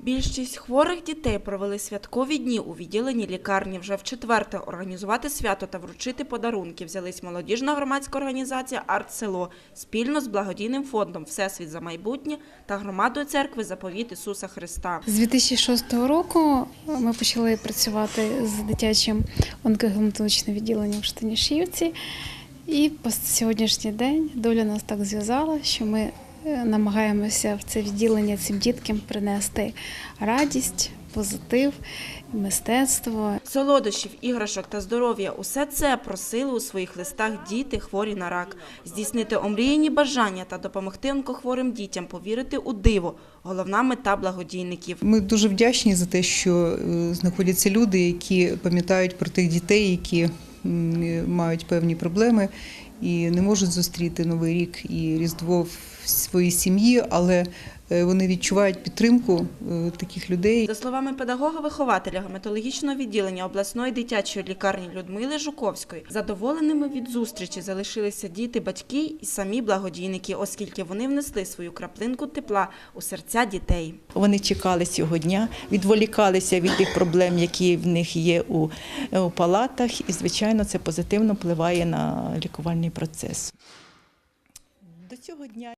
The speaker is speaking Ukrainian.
Більшість хворих дітей провели святкові дні у відділенні лікарні. Вже в четверте організувати свято та вручити подарунки взялись молодіжна громадська організація «Арт-село» спільно з благодійним фондом «Всесвіт за майбутнє» та громадою церкви «Заповіт Ісуса Христа». З 2006 року ми почали працювати з дитячим онкогематологічним відділенням в Штанішівці. І по сьогоднішній день доля нас так зв'язала, що ми намагаємося в це відділення цим діткам принести радість, позитив, мистецтво. Солодощів, іграшок та здоров'я – усе це просили у своїх листах діти, хворі на рак. Здійснити омріяні бажання та допомогти онкохворим дітям повірити у диво – головна мета благодійників. Ми дуже вдячні за те, що е, знаходяться люди, які пам'ятають про тих дітей, які мають певні проблеми і не можуть зустріти Новий рік і Різдво в своїй сім'ї, але е, вони відчувають підтримку е, таких людей. За словами педагога-вихователя гематологічного відділення обласної дитячої лікарні Людмили Жуковської, задоволеними від зустрічі залишилися діти, батьки і самі благодійники, оскільки вони внесли свою краплинку тепла у серця дітей. Вони чекали цього дня, відволікалися від тих проблем, які в них є у, у палатах, і звичайно, це позитивно впливає на лікувальний процес. До цього дня